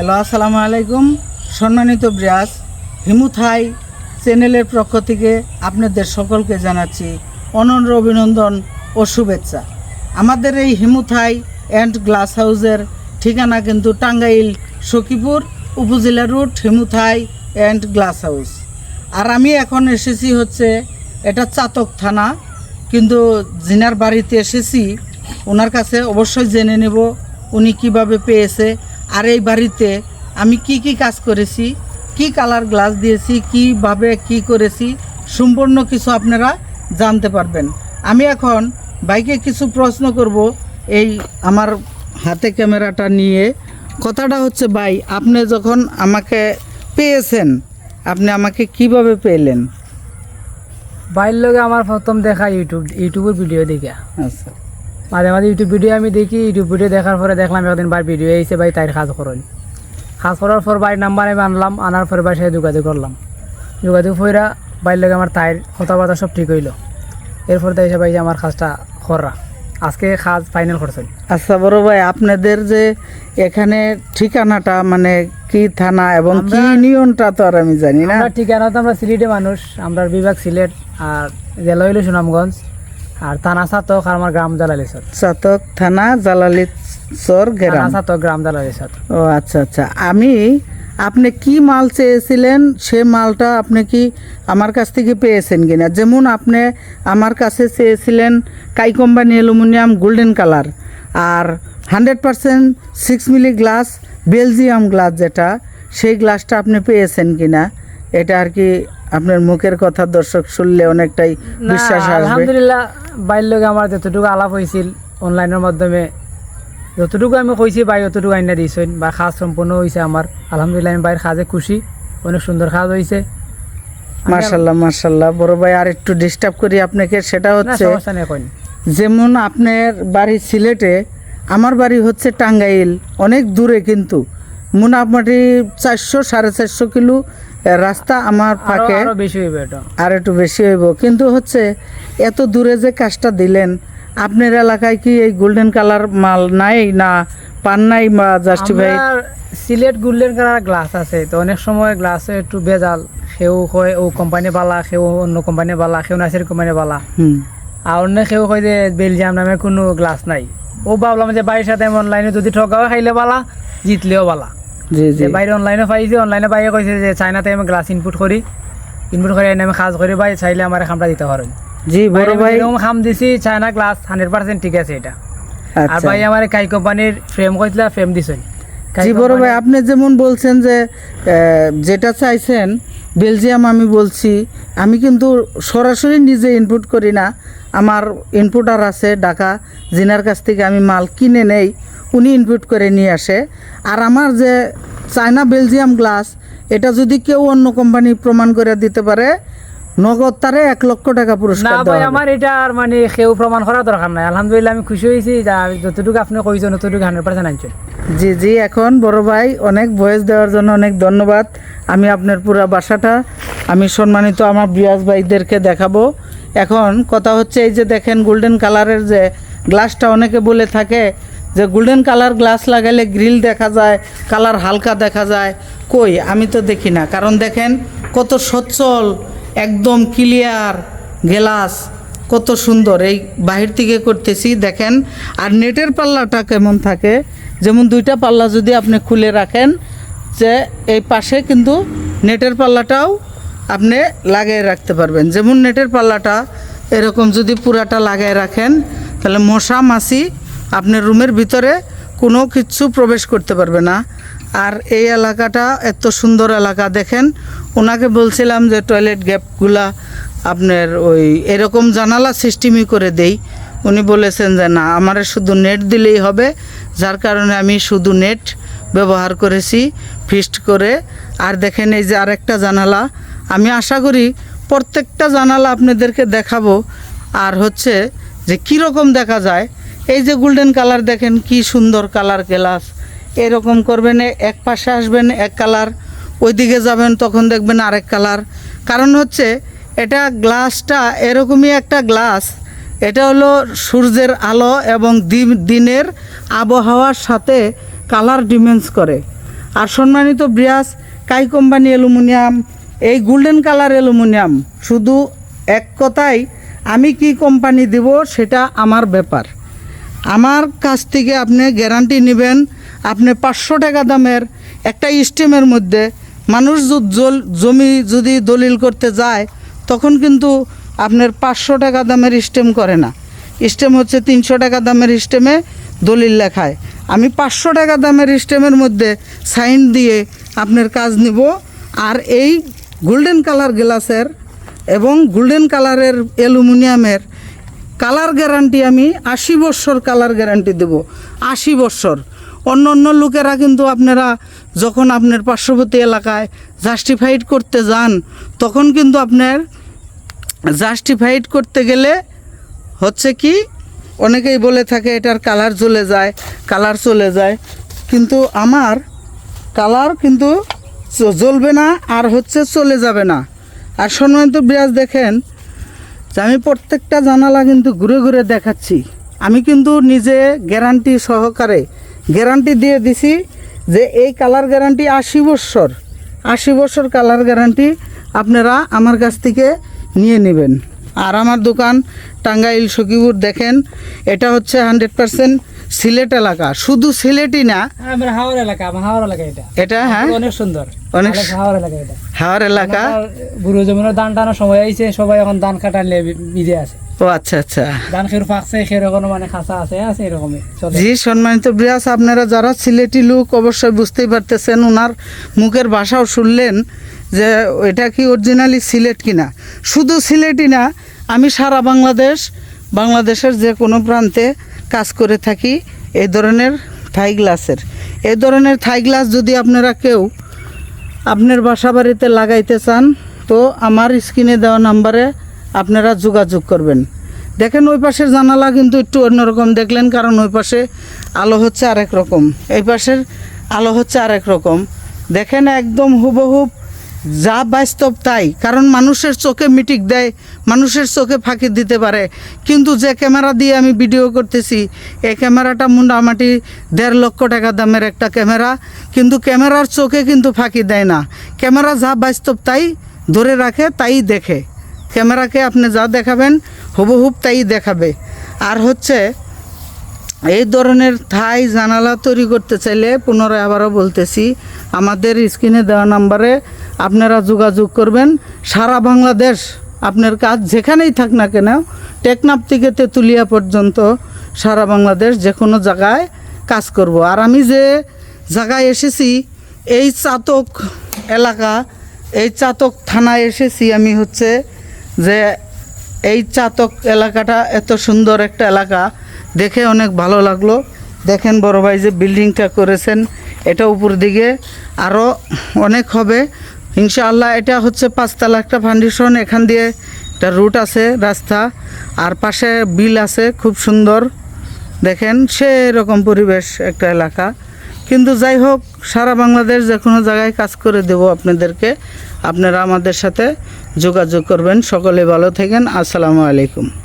Hello, আসসালামু আলাইকুম। সম্মানিত ব্রাস হিমুথাই চ্যানেলের পক্ষ থেকে আপনাদের সকলকে জানাচ্ছি অনন্য অভিনন্দন ও শুভেচ্ছা। আমাদের এই হিমুথাই অ্যান্ড গ্লাস হাউসের ঠিকানা কিন্তু টাঙ্গাইল, সখীপুর উপজেলা রুট হিমুথাই অ্যান্ড গ্লাস হাউস। আর আমি এখন এসেছি হচ্ছে, এটা চাতক থানা, কিন্তু জিনার বাড়িতে এসেছি। ওনার কাছে অবশ্যই জেনে নেব উনি কীভাবে পেয়েছে আর এই বাড়িতে আমি কি কি কাজ করেছি কি কালার গ্লাস দিয়েছি কীভাবে কি করেছি সম্পূর্ণ কিছু আপনারা জানতে পারবেন। আমি এখন বাইকে কিছু প্রশ্ন করব এই আমার হাতে ক্যামেরাটা নিয়ে। কথাটা হচ্ছে ভাই আপনি যখন আমাকে পেয়েছেন আপনি আমাকে কীভাবে পেলেন? বাইর লগে আমার প্রথম দেখা ইউটিউব ইউটিউবের ভিডিও দেখা। আচ্ছা। মাঝে মাঝে ইউটিউব ভিডিও আমি দেখি ইউটিউব ভিডিও দেখার পরে দেখলাম একদিন বার ভিডিও এসে ভাই তাই কাজ করেন। কাজ করার পর বাড়ির নাম্বার আমি আনলাম আনার পরে বাড়ির সাথে যোগাযোগ করলাম। যোগাযোগ কইরা বাইর লগে আমার তাইর কথাবার্তা সব ঠিক হইল। এরপর তাই ভাই আমার কাজটা করা। আজকে কাজ ফাইনাল করছেন। আচ্ছা বড় ভাই আপনাদের যে এখানে ঠিকানাটা মানে কি থানা এবং কি ইউনিয়নটা তো আর আমি জানি না। ঠিকানা তো আমরা সিলেটে মানুষ আমরা বিভাগ সিলেট আর জেলা হইল সুনামগঞ্জ। আর থানা সাতক আর আমার গ্রাম জালালিসর চাতক থানা জালালি থানা গ্রাম। সাতক গ্রাম জালালিসর ও আচ্ছা আচ্ছা। আমি আপনি কি মাল চেয়েছিলেন? সে মালটা আপনি কি আমার কাছ থেকে পেয়েছেন কিনা? যেমন আপনি আমার কাছে চেয়েছিলেন Kai company aluminium golden colour আর hundred percent six milli glass Belgium glass যেটা সেই গ্লাসটা আপনি পেয়েছেন কিনা? এটা আর কি আপনার মুখের কথা দর্শক শুনলে অনেকটাই বিশ্বাস আসবে। আলহামদুলিল্লাহ বাইর লগে আমার যতটুকু আলাপ হয়েছিল অনলাইনের মাধ্যমে যতটুকু আমি কইছি বাই অতটুকু আইনা দিয়েছেন বা কাজ সম্পূর্ণ হয়েছে আমার আলহামদুলিল্লাহ আমি বাইরের কাজে খুশি অনেক সুন্দর কাজ হয়েছে মার্শাল্লাহ মার্শাল্লাহ বড় ভাই আর একটু ডিস্টার্ব করি আপনাকে সেটা হচ্ছে যেমন আপনার বাড়ি সিলেটে আমার বাড়ি হচ্ছে টাঙ্গাইল অনেক দূরে কিন্তু। মোটামুটি চারশো সাড়ে চারশো কিলো রাস্তা আমার ফাঁকে। আরও বেশি হইবে আর একটু বেশি হইব। কিন্তু হচ্ছে এত দূরে যে কাজটা দিলেন আপনার এলাকায় কি এই গোল্ডেন কালার মাল নাই না পান নাই বা জাস্টি ভাই? সিলেট গোল্ডেন কালার গ্লাস আছে তো অনেক সময় গ্লাসে একটু বেজাল সেও কয় ও কোম্পানি বালা সেও অন্য কোম্পানি বালা সেও নাইসের কোম্পানি বালা। আর অন্য সেও কয় যে বেলজিয়াম নামে কোনো গ্লাস নাই। ও ভাবলাম যে বাড়ির সাথে অনলাইনে যদি ঠকাও খাইলে বালা জিতলেও বালা। জি জি। যে বাইরে অনলাইনে পাইছে অনলাইনে বাইরে কইছে যে চাইনাতে আমি গ্লাস ইনপুট করি। ইনপুট করে আমি কাজ করি ভাই চাইলে আমার খামটা দিতে পারেন জি বড় ভাই। খাম দিছি চায়না গ্লাস হান্ড্রেড পার্সেন্ট ঠিক আছে এটা। আর আচ্ছা। ভাই আমার কাই কোম্পানির ফ্রেম কইছিল ফ্রেম দিছেন জি বড় ভাই আপনি যেমন বলছেন যে যেটা চাইছেন বেলজিয়াম আমি বলছি আমি কিন্তু সরাসরি নিজে ইনপুট করি না। আমার ইনপুটার আছে ঢাকা জিনার কাছ থেকে আমি মাল কিনে নেই। উনি ইনপুট করে নিয়ে আসে। আর আমার যে চায়না বেলজিয়াম গ্লাস এটা যদি কেউ অন্য কোম্পানি প্রমাণ করে দিতে পারে নগদ তারে এক লক্ষ টাকা না পুরস্কার ভাই আমার এটা আর মানে কেউ প্রমাণ করার দরকার নাই। আলহামদুলিল্লাহ আমি খুশি হয়েছি যা যতটুকু আপনি কইছেন ততটুকু হান্ড্রেড পার্সেন্ট আনছেন জি জি এখন বড় ভাই অনেক ভয়েস দেওয়ার জন্য অনেক ধন্যবাদ। আমি আপনার পুরো বাসাটা আমি সম্মানিত আমার বিয়াস ভাইদেরকে দেখাবো। এখন কথা হচ্ছে এই যে দেখেন গোল্ডেন কালারের যে গ্লাসটা অনেকে বলে থাকে যে গোল্ডেন কালার গ্লাস লাগালে গ্রিল দেখা যায় কালার হালকা দেখা যায়। কই? আমি তো দেখি না। কারণ দেখেন কত সচ্ছল, একদম ক্লিয়ার গ্লাস কত সুন্দর। এই বাহির থেকে করতেছি, দেখেন। আর নেটের পাল্লাটা কেমন থাকে? যেমন দুইটা পাল্লা যদি আপনি খুলে রাখেন, যে এই পাশে কিন্তু নেটের পাল্লাটাও আপনি লাগিয়ে রাখতে পারবেন। যেমন নেটের পাল্লাটা এরকম যদি পুরাটা লাগিয়ে রাখেন, তাহলে মশা মাছি আপনার রুমের ভিতরে কোনো কিছু প্রবেশ করতে পারবে না। আর এই এলাকাটা এত সুন্দর এলাকা, দেখেন, ওনাকে বলছিলাম যে টয়লেট গ্যাপগুলা আপনার ওই এরকম জানালা সিস্টেমই করে দেই। উনি বলেছেন যে না, আমার শুধু নেট দিলেই হবে, যার কারণে আমি শুধু নেট ব্যবহার করেছি ফিস্ট করে। আর দেখেন, এই যে আরেকটা জানালা, আমি আশা করি প্রত্যেকটা জানালা আপনাদেরকে দেখাবো। আর হচ্ছে যে কীরকম দেখা যায় এই যে গোল্ডেন কালার দেখেন, কি সুন্দর কালার গ্লাস এরকম করবেন, এক পাশে আসবেন, এক কালার ওইদিকে যাবেন, তখন দেখবেন আরেক কালার কারণ হচ্ছে, এটা গ্লাসটা এরকমই একটা গ্লাস এটা হলো সূর্যের আলো এবং দিনের আবহাওয়ার সাথে কালার ডিমেন্স করে। আর সম্মানিত ব্রিয়াস, কাই কোম্পানি অ্যালুমিনিয়াম? এই গোল্ডেন কালার অ্যালুমিনিয়াম শুধু এক কথাই আমি কি কোম্পানি দিব সেটা আমার ব্যাপার। আমার কাছ থেকে আপনি গ্যারান্টি নেবেন, আপনি পাঁচশো টাকা দামের একটা স্টেমের মধ্যে মানুষ জমি যদি দলিল করতে যায়, তখন কিন্তু আপনার পাঁচশো টাকা দামের স্টেম করে না। স্টেম হচ্ছে তিনশো টাকা দামের স্টেমে দলিল লেখায়। আমি পাঁচশো টাকা দামের স্টেমের মধ্যে সাইন দিয়ে আপনার কাজ নিব। আর এই গোল্ডেন কালার গ্লাসের এবং গোল্ডেন কালারের অ্যালুমিনিয়ামের কালার গ্যারান্টি আমি আশি বৎসর কালার গ্যারান্টি দেব, আশি বৎসর অন্য অন্য লোকেরা কিন্তু আপনারা যখন আপনার পার্শ্ববর্তী এলাকায় জাস্টিফাইড করতে যান, তখন কিন্তু আপনার জাস্টিফাইড করতে গেলে হচ্ছে কি, অনেকেই বলে থাকে এটার কালার চলে যায়, কালার চলে যায়। কিন্তু আমার কালার কিন্তু জ্বলবে না আর হচ্ছে চলে যাবে না। আর সম্মানিত বিরাজ দেখেন আমি প্রত্যেকটা জানালা কিন্তু ঘুরে ঘুরে দেখাচ্ছি। আমি কিন্তু নিজে গ্যারান্টি সহকারে গ্যারান্টি দিয়ে দিছি যে এই কালার গ্যারান্টি আশি বছর আশি বছর কালার গ্যারান্টি আপনারা আমার কাছ থেকে নিয়ে নেবেন। আর আমার দোকান টাঙ্গাইল সকিপুর দেখেন, এটা হচ্ছে হান্ড্রেড পার্সেন্ট সিলেট এলাকা শুধু সিলেটই না আমার হাওড় এলাকা আমার হাওড় এলাকা এটা। এটা হ্যাঁ? অনেক সুন্দর। অনেক- হাওড় এলাকা এটা। হাওয়ার এলাকা? আমার বুড়ো জমিনের টানার সময় আইছে সবাই এখন ধান কাটালে বিদে আছে। ও আচ্ছা আচ্ছা। ধান খের সেরকম মানে খাসা আছে আছে এরকমই জি সম্মানিত আপনারা যারা সিলেটি লোক অবশ্যই বুঝতেই পারতেছেন ওনার মুখের ভাষাও শুনলেন যে এটা কি অরিজিনালি সিলেট কিনা। শুধু সিলেটই না আমি সারা বাংলাদেশ বাংলাদেশের যে কোনো প্রান্তে কাজ করে থাকি এই ধরনের থাই গ্লাসের। এই ধরনের থাই গ্লাস যদি আপনারা কেউ আপনার বাসা বাড়িতে লাগাইতে চান, তো আমার স্ক্রিনে দেওয়া নাম্বারে আপনারা যোগাযোগ করবেন। দেখেন ওই পাশের জানালা কিন্তু একটু অন্যরকম দেখলেন, কারণ ওই পাশে আলো হচ্ছে আরেক রকম। এই পাশের আলো হচ্ছে আরেক রকম। দেখেন একদম হুবহুব যা বাস্তব তাই। কারণ মানুষের চোখে মিটিক দেয়, মানুষের চোখে ফাঁকি দিতে পারে। কিন্তু যে ক্যামেরা দিয়ে আমি ভিডিও করতেছি, এই ক্যামেরাটা মোটামুটি দেড় লক্ষ টাকা দামের একটা ক্যামেরা। কিন্তু ক্যামেরার চোখে কিন্তু ফাঁকি দেয় না। ক্যামেরা যা বাস্তব তাই ধরে রাখে, তাই দেখে। ক্যামেরাকে আপনি যা দেখাবেন হুবহুব তাই দেখাবে। আর হচ্ছে, এই ধরনের থাই জানালা তৈরি করতে চাইলে পুনরায় আবারও বলতেছি, আমাদের স্ক্রিনে দেওয়া নাম্বারে আপনারা যোগাযোগ করবেন। সারা বাংলাদেশ আপনার কাজ যেখানেই থাক না কেন টেকনাপ থেকে তেঁতুলিয়া পর্যন্ত সারা বাংলাদেশ যে কোনো জায়গায় কাজ করব। আর আমি যে জায়গায় এসেছি, এই চাতক এলাকা, এই চাতক থানায় এসেছি আমি হচ্ছে যে এই চাতক এলাকাটা এত সুন্দর একটা এলাকা, দেখে অনেক ভালো লাগল। দেখেন বড় ভাই যে বিল্ডিংটা করেছেন, এটা উপর দিকে আরও অনেক হবে। ইনশাআল্লাহ এটা হচ্ছে পাঁচতলা একটা ফাউন্ডেশন এখান দিয়ে একটা রুট আছে, রাস্তা। আর পাশে বিল আছে, খুব সুন্দর। দেখেন সেরকম পরিবেশ একটা এলাকা। কিন্তু যাই হোক, সারা বাংলাদেশ যে কোনো জায়গায় কাজ করে দেব আপনাদেরকে। আপনারা আমাদের সাথে যোগাযোগ করবেন। সকলে ভালো থাকেন। আসসালামু আলাইকুম।